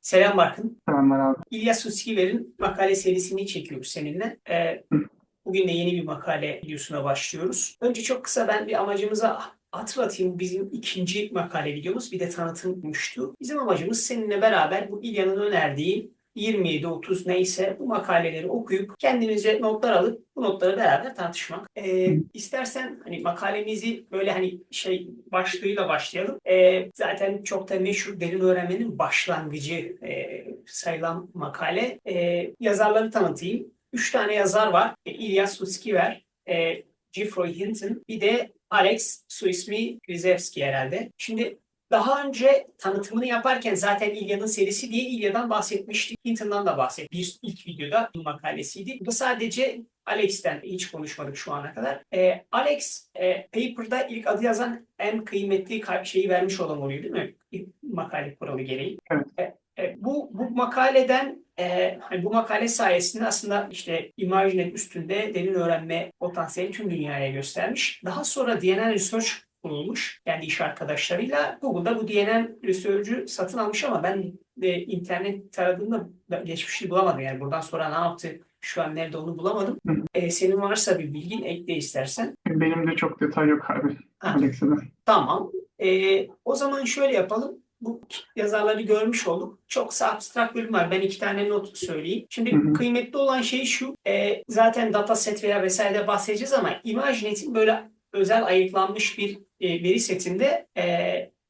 Selam Barkın. Selamlar abi. İlyas Uskiver'in makale serisini çekiyoruz seninle. Ee, bugün de yeni bir makale videosuna başlıyoruz. Önce çok kısa ben bir amacımıza hatırlatayım. Bizim ikinci makale videomuz bir de tanıtılmıştı. Bizim amacımız seninle beraber bu İlya'nın önerdiği 27-30 neyse bu makaleleri okuyup kendimize notlar alıp bu notları beraber tartışmak. Ee, istersen hani makalemizi böyle hani şey başlığıyla başlayalım. Ee, zaten çok da meşhur derin öğrenmenin başlangıcı e, sayılan makale. Ee, yazarları tanıtayım. Üç tane yazar var. E, İlyas Suskiver, e, Geoffrey Hinton, bir de Alex Suismi Grizevski herhalde. Şimdi daha önce tanıtımını yaparken zaten İlya'nın serisi diye İlya'dan bahsetmiştik. Hinton'dan da bahsettik. Bir ilk videoda bir makalesiydi. Bu sadece Alex'ten hiç konuşmadık şu ana kadar. Ee, Alex e, paper'da ilk adı yazan en kıymetli şeyi vermiş olan oluyor değil mi? İlk makale kuralı gereği. Evet. E, e, bu, bu makaleden e, hani bu makale sayesinde aslında işte ImageNet üstünde derin öğrenme potansiyeli tüm dünyaya göstermiş. Daha sonra DNN Research kurulmuş kendi iş arkadaşlarıyla. Google'da bu DNN Research'ü satın almış ama ben de internet taradığımda ben geçmişini bulamadım. Yani buradan sonra ne yaptı, şu an nerede onu bulamadım. Hı. E, senin varsa bir bilgin ekle istersen. Benim de çok detay yok abi. Alex'den. Tamam. Ee, o zaman şöyle yapalım. Bu yazarları görmüş olduk. Çok kısa abstrakt bölüm var. Ben iki tane not söyleyeyim. Şimdi Hı hı. kıymetli olan şey şu. e, zaten dataset veya vesaire bahsedeceğiz ama ImageNet'in böyle özel ayıklanmış bir e, veri setinde e,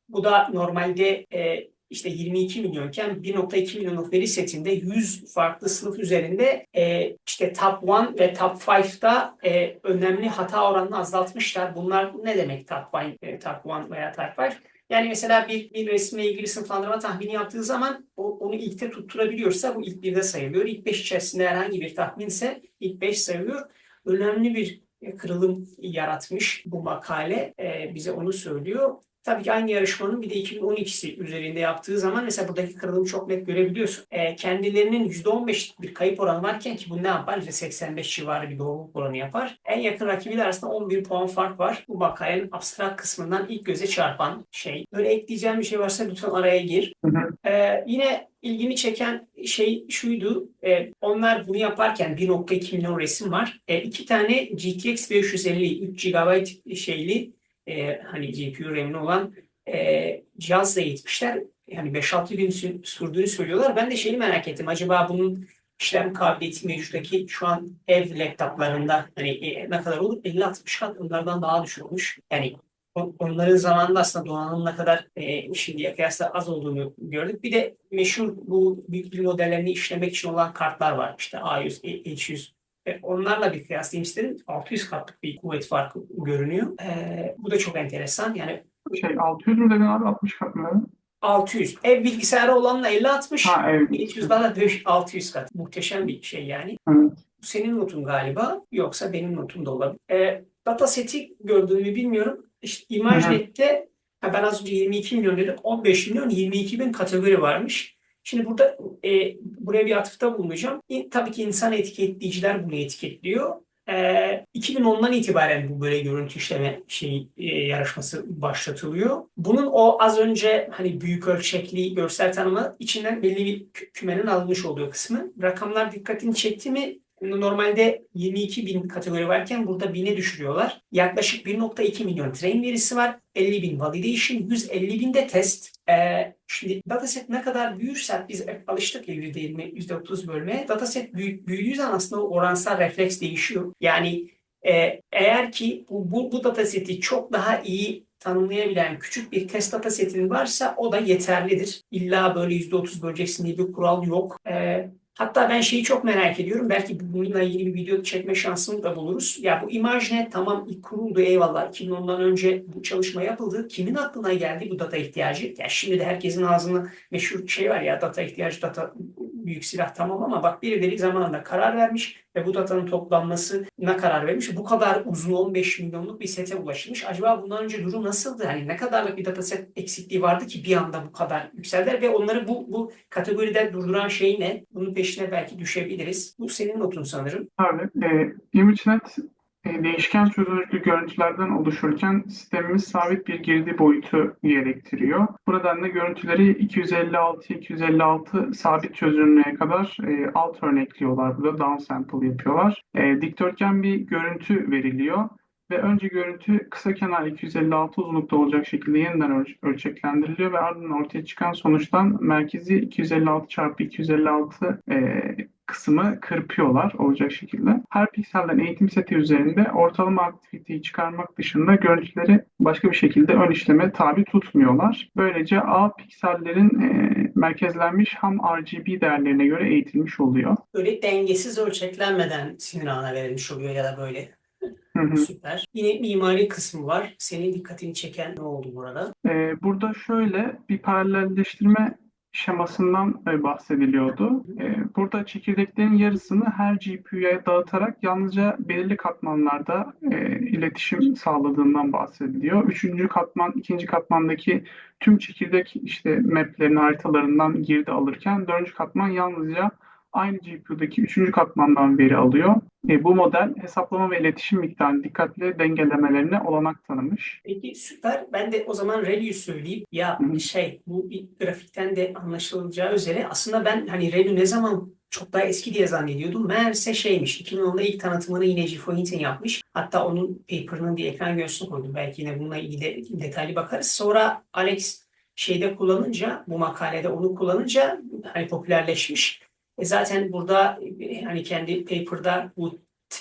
bu da normalde e, işte 22 milyonken 1.2 milyonluk veri setinde 100 farklı sınıf üzerinde e, işte top 1 ve top 5'da e, önemli hata oranını azaltmışlar. Bunlar ne demek top 1, e, top 1 veya top 5? Yani mesela bir, bir resimle ilgili sınıflandırma tahmini yaptığı zaman o, onu ilkte tutturabiliyorsa bu ilk birde sayılıyor. İlk 5 içerisinde herhangi bir tahminse ilk 5 sayılıyor. Önemli bir kırılım yaratmış bu makale. E, bize onu söylüyor. Tabii ki aynı yarışmanın bir de 2012'si üzerinde yaptığı zaman mesela buradaki kırılımı çok net görebiliyorsun. E, kendilerinin %15'lik bir kayıp oranı varken ki bu ne yapar? %85 civarı bir doğruluk oranı yapar. En yakın rakibiyle arasında 11 puan fark var. Bu makalenin abstrakt kısmından ilk göze çarpan şey. Böyle ekleyeceğim bir şey varsa lütfen araya gir. Hı hı. Ee, yine ilgimi çeken şey şuydu. e, onlar bunu yaparken 1.2 milyon resim var. E, iki tane GTX 550 3 GB şeyli e, hani GPU RAM'li olan e, cihazla eğitmişler. Yani 5-6 gün sü- sürdüğünü söylüyorlar. Ben de şeyi merak ettim. Acaba bunun işlem kabiliyeti mevcuttaki şu an ev laptoplarında hani e, ne kadar olur? 50-60 kat onlardan daha düşük olmuş. Yani on- onların zamanında aslında donanımın ne kadar e, şimdiye kıyasla az olduğunu gördük. Bir de meşhur bu büyük dil modellerini işlemek için olan kartlar var. İşte A100, E- H100. E, onlarla bir kıyaslayayım istedim. 600 katlık bir kuvvet farkı görünüyor. E, bu da çok enteresan. Yani Şey 600 mü dedin abi 60 kat mı dedin? 600. Ev bilgisayarı olanla 50-60. Ha evet. 500 daha da 5 600 kat. Muhteşem bir şey yani. Evet. Bu senin notun galiba yoksa benim notum da olabilir. E, dataseti gördüğümü bilmiyorum. İşte ImageNet'te ben az önce 22 milyon dedim. 15 milyon 22 bin kategori varmış. Şimdi burada e, buraya bir atıfta bulunacağım. İ- tabii ki insan etiketleyiciler bunu etiketliyor. E, 2010'dan itibaren bu böyle görüntü işleme şey e, yarışması başlatılıyor. Bunun o az önce hani büyük ölçekli görsel tanımı içinden belli bir kü- kümenin alınmış olduğu kısmı. Rakamlar dikkatini çekti mi? Normalde 22 bin kategori varken burada 1000'e düşürüyorlar. Yaklaşık 1.2 milyon train verisi var. 50 bin validation, 150 bin de test. Ee, şimdi dataset ne kadar büyürse biz alıştık ya %20, %30 bölmeye. Dataset büyü, büyüdüğü zaman aslında o oransal refleks değişiyor. Yani e, eğer ki bu, bu, bu dataseti çok daha iyi tanımlayabilen küçük bir test datasetin varsa o da yeterlidir. İlla böyle %30 böleceksin diye bir kural yok. Ee, Hatta ben şeyi çok merak ediyorum. Belki bununla ilgili bir video çekme şansını da buluruz. Ya bu ImageNet tamam ilk kuruldu eyvallah. 2010'dan önce bu çalışma yapıldı. Kimin aklına geldi bu data ihtiyacı? Ya şimdi de herkesin ağzına meşhur şey var ya data ihtiyacı, data büyük silah tamam ama bak birileri zamanında karar vermiş ve bu datanın toplanmasına karar vermiş. Bu kadar uzun 15 milyonluk bir sete ulaşılmış. Acaba bundan önce durum nasıldı? Hani ne kadarlık bir dataset eksikliği vardı ki bir anda bu kadar yükseldiler ve onları bu, bu kategoride durduran şey ne? Bunun peşine belki düşebiliriz. Bu senin notun sanırım. Abi e, ImageNet E, Değişken çözünürlüklü görüntülerden oluşurken sistemimiz sabit bir girdi boyutu gerektiriyor. Bu nedenle görüntüleri 256-256 sabit çözünürlüğe kadar e, alt örnekliyorlar. Burada downsample yapıyorlar. E, dikdörtgen bir görüntü veriliyor ve önce görüntü kısa kenar 256 uzunlukta olacak şekilde yeniden öl- ölçeklendiriliyor ve ardından ortaya çıkan sonuçtan merkezi 256 çarpı 256 e, kısmı kırpıyorlar olacak şekilde. Her pikselden eğitim seti üzerinde ortalama aktiviteyi çıkarmak dışında görüntüleri başka bir şekilde ön işleme tabi tutmuyorlar. Böylece A piksellerin e, merkezlenmiş ham RGB değerlerine göre eğitilmiş oluyor. Böyle dengesiz ölçeklenmeden sinir ağına verilmiş oluyor ya da böyle. Hı hı. Süper. Yine mimari kısmı var. Senin dikkatini çeken ne oldu burada? Ee, burada şöyle bir paralelleştirme şemasından e, bahsediliyordu. Ee, burada çekirdeklerin yarısını her GPU'ya dağıtarak yalnızca belirli katmanlarda e, iletişim sağladığından bahsediliyor. Üçüncü katman, ikinci katmandaki tüm çekirdek işte maplerin haritalarından girdi alırken dördüncü katman yalnızca aynı GPU'daki üçüncü katmandan veri alıyor. E, bu model hesaplama ve iletişim miktarını dikkatle dengelemelerine olanak tanımış. Peki süper. Ben de o zaman ReLU'yu söyleyeyim. Ya Hı şey bu bir grafikten de anlaşılacağı üzere aslında ben hani ReLU ne zaman çok daha eski diye zannediyordum. Meğerse şeymiş. 2010'da ilk tanıtımını yine Geoffrey Hinton yapmış. Hatta onun paper'ının bir ekran görsünü koydum. Belki yine bununla ilgili de detaylı bakarız. Sonra Alex şeyde kullanınca bu makalede onu kullanınca hani popülerleşmiş. E zaten burada e, hani kendi paper'da bu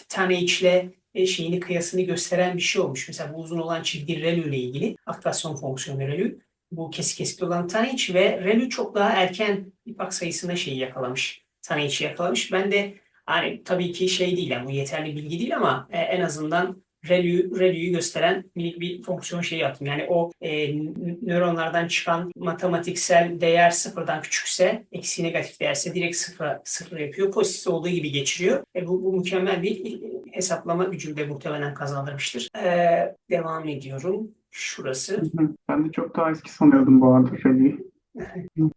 tane içle e, şeyini kıyasını gösteren bir şey olmuş. Mesela bu uzun olan çizgi ReLU ile ilgili aktivasyon fonksiyonu ReLU. Bu kesik kesikli olan tane iç ve ReLU çok daha erken epoch sayısında şeyi yakalamış. Tane içi yakalamış. Ben de hani tabii ki şey değil yani bu yeterli bilgi değil ama e, en azından ReLU, ReLU'yu gösteren minik bir fonksiyon şey yaptım. Yani o e, nöronlardan çıkan matematiksel değer sıfırdan küçükse, eksi negatif değerse direkt sıfır, sıfır yapıyor. Pozitif olduğu gibi geçiriyor. E, bu, bu mükemmel bir hesaplama gücü de muhtemelen kazandırmıştır. E, devam ediyorum. Şurası. Ben de çok daha eski sanıyordum bu arada Feli'yi.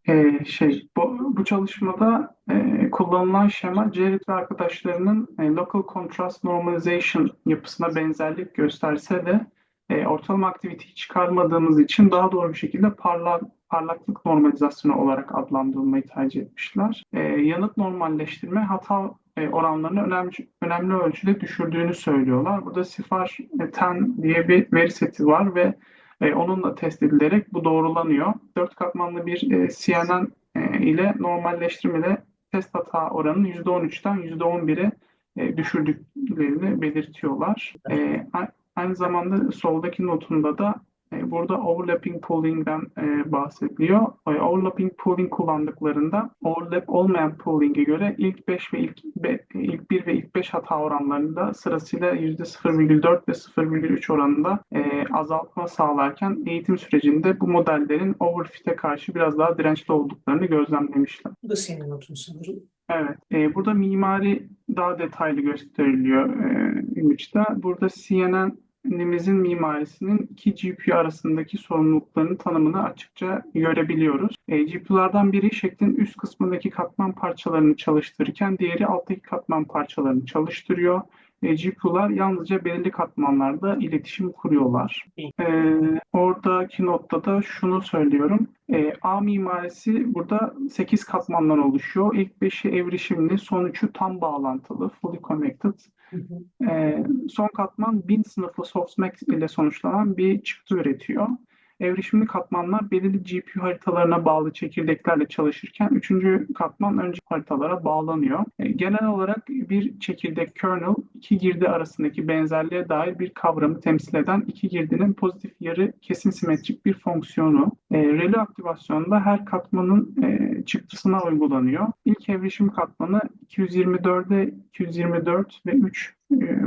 Ee, şey, bu, bu çalışmada e, kullanılan şema Jared ve arkadaşlarının e, Local Contrast Normalization yapısına benzerlik gösterse de e, ortalama aktiviteyi çıkarmadığımız için daha doğru bir şekilde parlak, parlaklık normalizasyonu olarak adlandırılmayı tercih etmişler. E, yanıt normalleştirme hata e, oranlarını önemli, önemli ölçüde düşürdüğünü söylüyorlar. Burada CIFAR 10 diye bir veri seti var ve e, onunla test edilerek bu doğrulanıyor. Dört katmanlı bir e, CNN e, ile normalleştirmede test hata oranını %13'ten %11'e e, düşürdüklerini belirtiyorlar. E, aynı zamanda soldaki notunda da burada overlapping pooling'den e, bahsediliyor. E, overlapping pooling kullandıklarında overlap olmayan pooling'e göre ilk 5 ve ilk be- ilk 1 ve ilk 5 hata oranlarında sırasıyla %0,4 ve 0,3 oranında e, azaltma sağlarken eğitim sürecinde bu modellerin overfit'e karşı biraz daha dirençli olduklarını gözlemlemişler. Bu da senin notun sanırım. Evet, e, burada mimari daha detaylı gösteriliyor e, image'da. Burada CNN'imizin mimarisinin iki GPU arasındaki sorumluluklarının tanımını açıkça görebiliyoruz. E, GPU'lardan biri şeklin üst kısmındaki katman parçalarını çalıştırırken diğeri alttaki katman parçalarını çalıştırıyor. GPU'lar yalnızca belirli katmanlarda iletişim kuruyorlar. E, oradaki notta da şunu söylüyorum. E, A mimarisi burada 8 katmandan oluşuyor. İlk 5'i evrişimli, son 3'ü tam bağlantılı, fully connected. Hı hı. E, son katman 1000 sınıfı softmax ile sonuçlanan bir çıktı üretiyor. Evrişimli katmanlar belirli GPU haritalarına bağlı çekirdeklerle çalışırken üçüncü katman önce haritalara bağlanıyor. E, genel olarak bir çekirdek kernel iki girdi arasındaki benzerliğe dair bir kavramı temsil eden iki girdinin pozitif yarı kesin simetrik bir fonksiyonu. E, ReLU aktivasyonunda her katmanın e, çıktısına uygulanıyor. İlk evrişim katmanı 224'e 224 ve 3 e,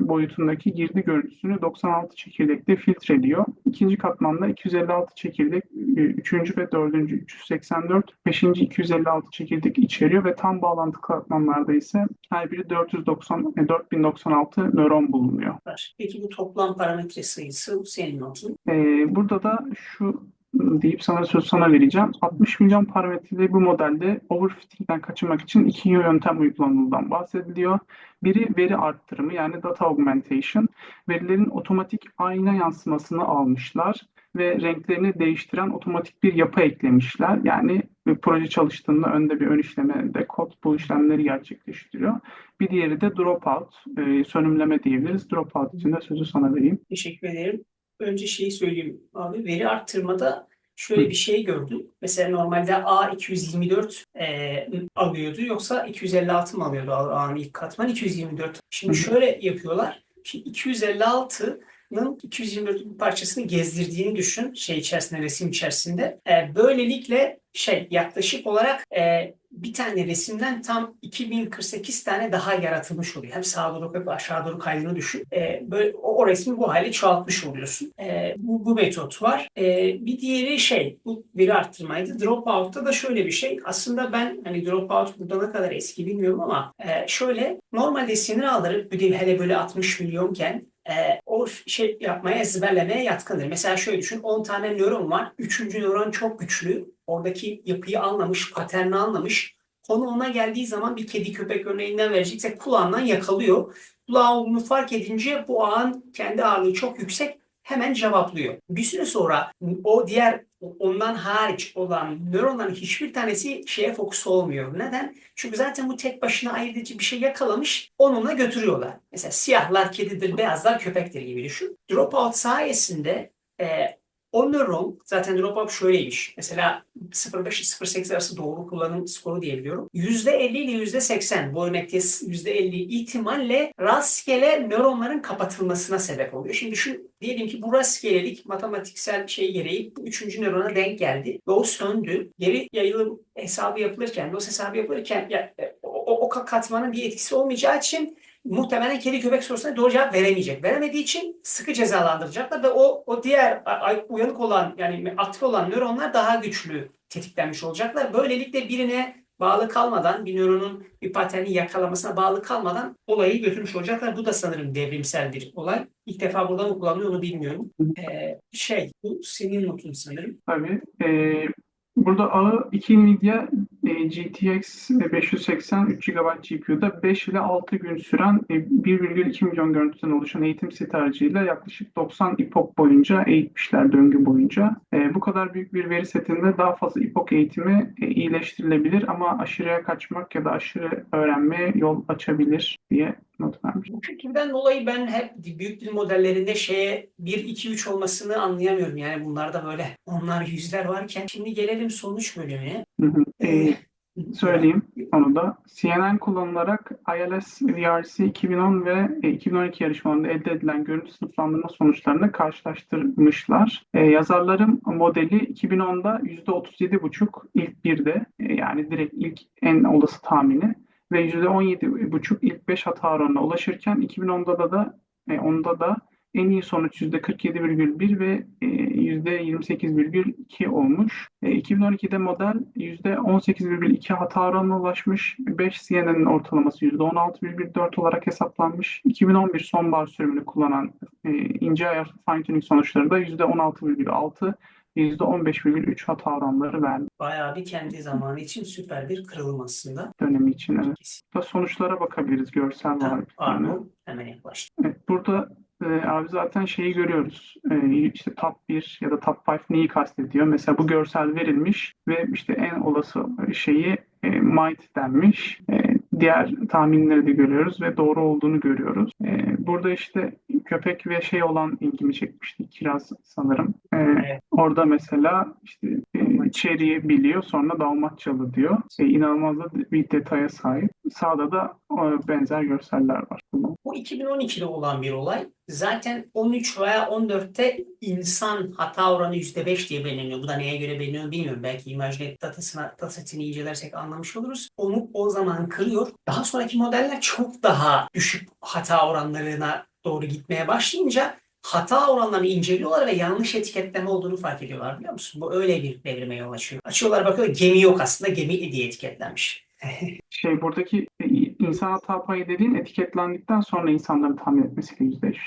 boyutundaki girdi görüntüsünü 96 çekirdekte filtreliyor. İkinci katmanda 256 çekirdek, e, üçüncü ve dördüncü 384, beşinci 256 çekirdek içeriyor ve tam bağlantı katmanlarda ise her biri 490, e, 4096 nöron bulunuyor. Peki bu toplam parametre sayısı senin notun. E, burada da şu deyip sana söz sana vereceğim. 60 milyon parametreli bu modelde overfitting'den kaçınmak için iki yöntem uygulanıldığından bahsediliyor. Biri veri arttırımı yani data augmentation. Verilerin otomatik ayna yansımasını almışlar ve renklerini değiştiren otomatik bir yapı eklemişler. Yani bir proje çalıştığında önde bir ön işlemede kod bu işlemleri gerçekleştiriyor. Bir diğeri de dropout, e, sönümleme diyebiliriz. Dropout için de sözü sana vereyim. Teşekkür ederim. Önce şeyi söyleyeyim abi. Veri arttırmada şöyle bir şey gördüm. Mesela normalde A224 e, alıyordu yoksa 256 mı alıyordu A'nın ilk katman 224. Şimdi şöyle yapıyorlar. Şimdi 256'nın 224 bir parçasını gezdirdiğini düşün şey içerisinde resim içerisinde. E, böylelikle şey yaklaşık olarak e, bir tane resimden tam 2048 tane daha yaratılmış oluyor. Hem sağa doğru hem aşağı doğru kaydığını düşün. E, böyle o, o resmi bu hale çoğaltmış oluyorsun. E, bu, bu metot var. E, bir diğeri şey bu veri arttırmaydı. Dropout'ta da şöyle bir şey. Aslında ben hani dropout burada ne kadar eski bilmiyorum ama e, şöyle normalde sinir ağları hele böyle 60 milyonken e, o şey yapmaya ezberlemeye yatkındır. Mesela şöyle düşün 10 tane nöron var. Üçüncü nöron çok güçlü. Oradaki yapıyı anlamış, paterni anlamış. Konu ona geldiği zaman bir kedi köpek örneğinden verecekse kulağından yakalıyor. Kulağı onu fark edince bu ağın kendi ağırlığı çok yüksek hemen cevaplıyor. Bir süre sonra o diğer ondan hariç olan nöronların hiçbir tanesi şeye fokus olmuyor. Neden? Çünkü zaten bu tek başına ayırt edici bir şey yakalamış, onunla götürüyorlar. Mesela siyahlar kedidir, beyazlar köpektir gibi düşün. Dropout sayesinde e, o nöron, zaten dropout şöyleymiş. Mesela 0.5-0.8 arası doğru kullanım skoru diyebiliyorum. %50 ile %80 bu örnekte %50 ihtimalle rastgele nöronların kapatılmasına sebep oluyor. Şimdi düşün, diyelim ki bu rastgelelik matematiksel şey gereği bu üçüncü nörona denk geldi ve o söndü. Geri yayılım hesabı yapılırken, DOS hesabı yapılırken ya, e, o, o katmanın bir etkisi olmayacağı için muhtemelen kedi köpek sorusuna doğru cevap veremeyecek. Veremediği için sıkı cezalandıracaklar ve o o diğer a- a- uyanık olan yani aktif olan nöronlar daha güçlü tetiklenmiş olacaklar. Böylelikle birine bağlı kalmadan, bir nöronun bir paterni yakalamasına bağlı kalmadan olayı götürmüş olacaklar. Bu da sanırım devrimsel bir olay. İlk defa burada kullanılıyor onu bilmiyorum. Ee, şey, bu senin notun sanırım. Tabii. Ee, burada ağı 2 Nvidia e, GTX 580 3 GB GPU'da 5 ile 6 gün süren e, 1,2 milyon görüntüden oluşan eğitim seti aracıyla yaklaşık 90 epoch boyunca eğitmişler döngü boyunca. E, bu kadar büyük bir veri setinde daha fazla epoch eğitimi e, iyileştirilebilir ama aşırıya kaçmak ya da aşırı öğrenmeye yol açabilir diye not vermiş. Bu fikirden dolayı ben hep büyük dil modellerinde şeye 1, 2, 3 olmasını anlayamıyorum. Yani bunlarda böyle onlar yüzler varken. Şimdi gelelim sonuç bölümüne. Hı hı. E, Ee, Söyleyeyim onu da. CNN kullanılarak ILS VRC 2010 ve e, 2012 yarışmalarında elde edilen görüntü sınıflandırma sonuçlarını karşılaştırmışlar. E, yazarların modeli 2010'da %37,5 ilk birde e, yani direkt ilk en olası tahmini ve %17,5 ilk 5 hata oranına ulaşırken 2010'da da, e, onda da en iyi sonuç %47,1 ve e, %28,2 olmuş. E, 2012'de model %18,2 hata oranına ulaşmış. 5 CNN'in ortalaması %16,4 olarak hesaplanmış. 2011 sonbahar sürümünü kullanan e, ince ayar fine tuning sonuçları da %16,6 ve %15,3 hata oranları verdi bayağı bir kendi zamanı için süper bir kırılım aslında. dönemi için. Evet. Burada sonuçlara bakabiliriz. Görsel var Tamam, bir tane. pardon. Hemen yaklaştım. Evet, burada e, abi zaten şeyi görüyoruz. E, işte top 1 ya da top 5 neyi kastediyor? Mesela bu görsel verilmiş ve işte en olası şeyi e, might denmiş. E, diğer tahminleri de görüyoruz ve doğru olduğunu görüyoruz. E, burada işte köpek ve şey olan ilgimi çekmişti. Kiraz sanırım. E, Evet. orada mesela işte e, Cherry'i biliyor sonra Dalmatçalı diyor. E, inanılmaz da bir detaya sahip. Sağda da e, benzer görseller var. Bu 2012'de olan bir olay. Zaten 13 veya 14'te insan hata oranı %5 diye belirleniyor. Bu da neye göre belirleniyor bilmiyorum. Belki ImageNet datasına, datasını incelersek anlamış oluruz. Onu o zaman kırıyor. Daha sonraki modeller çok daha düşük hata oranlarına doğru gitmeye başlayınca hata oranlarını inceliyorlar ve yanlış etiketleme olduğunu fark ediyorlar biliyor musun? Bu öyle bir devrime yol açıyor. Açıyorlar bakıyorlar gemi yok aslında gemi diye etiketlenmiş. Şey buradaki insan hata payı dediğin etiketlendikten sonra insanların tahmin etmesiyle yüzleş.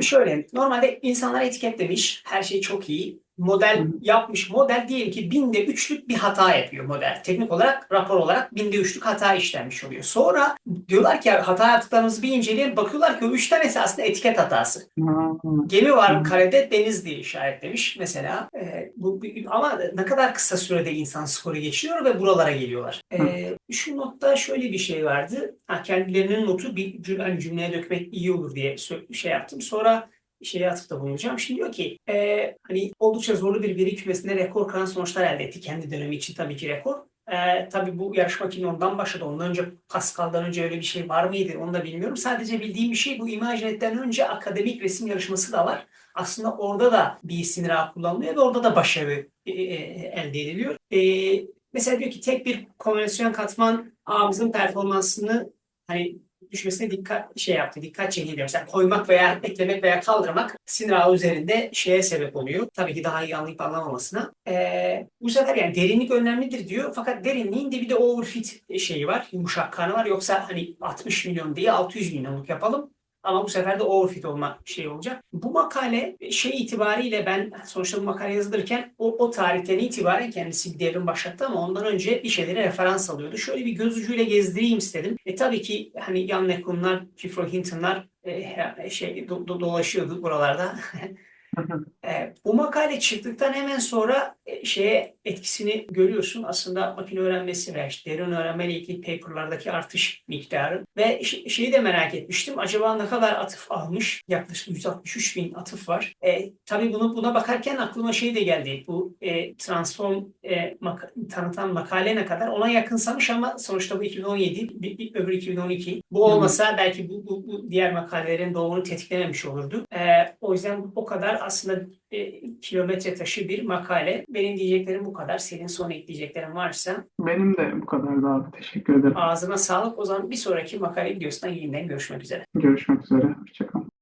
Şöyle, normalde insanlar etiketlemiş, her şey çok iyi. Model yapmış. Model diyelim ki binde üçlük bir hata yapıyor model. Teknik olarak rapor olarak binde üçlük hata işlenmiş oluyor. Sonra diyorlar ki hata yaptıklarımızı bir inceleyelim. Bakıyorlar ki o üç tanesi aslında etiket hatası. Ha, Gemi var karede deniz diye işaretlemiş mesela. Ee, bu, ama ne kadar kısa sürede insan skoru geçiyor ve buralara geliyorlar. Ee, şu notta şöyle bir şey vardı. Ha, kendilerinin notu bir cüm- hani cümleye dökmek iyi olur diye şey yaptım. Sonra şeye atıfta bulunacağım. Şimdi diyor ki e, hani oldukça zorlu bir veri kümesinde rekor kıran sonuçlar elde etti. Kendi dönemi için tabii ki rekor. E, tabii bu yarışma 2010'dan başladı. Ondan önce Pascal'dan önce öyle bir şey var mıydı onu da bilmiyorum. Sadece bildiğim bir şey bu ImageNet'ten önce akademik resim yarışması da var. Aslında orada da bir sinir ağı kullanılıyor ve orada da başarı e, e, elde ediliyor. E, mesela diyor ki tek bir konvansiyonel katman ağımızın performansını hani düşmesine dikkat şey yaptı, dikkat çekildi. Mesela koymak veya eklemek veya kaldırmak sinir ağı üzerinde şeye sebep oluyor. Tabii ki daha iyi anlayıp anlamamasına. Ee, bu sefer yani derinlik önemlidir diyor. Fakat derinliğin de bir de overfit şeyi var. Yumuşak kanı var. Yoksa hani 60 milyon değil 600 milyonluk yapalım. Ama bu sefer de overfit olma şey olacak. Bu makale şey itibariyle ben sonuçta bu makale yazılırken o, o tarihten itibaren kendisi bir devrim başlattı ama ondan önce bir şeylere referans alıyordu. Şöyle bir göz ucuyla gezdireyim istedim. E tabii ki hani Jan Lekunlar, Jeffrey Hinton'lar e, şey do- do- dolaşıyordu buralarda. E, bu makale çıktıktan hemen sonra e, şeye etkisini görüyorsun. Aslında makine öğrenmesi ve işte derin öğrenmeyle ilgili paperlardaki artış miktarı. Ve şeyi de merak etmiştim. Acaba ne kadar atıf almış? Yaklaşık 163 bin atıf var. E, tabii bunu buna bakarken aklıma şey de geldi. Bu e, Transform e, maka- tanıtan makale ne kadar ona yakınsamış ama sonuçta bu 2017, bir, bir öbür 2012. Bu olmasa belki bu, bu, bu diğer makalelerin doğumunu tetiklememiş olurdu. E, o yüzden o kadar aslında e, kilometre taşı bir makale. Benim diyeceklerim bu kadar. Senin son ekleyeceklerin varsa benim de bu kadardı abi. Teşekkür ederim. ağzına sağlık. O zaman bir sonraki makale videosundan yeniden görüşmek üzere. Görüşmek üzere. Hoşçakalın.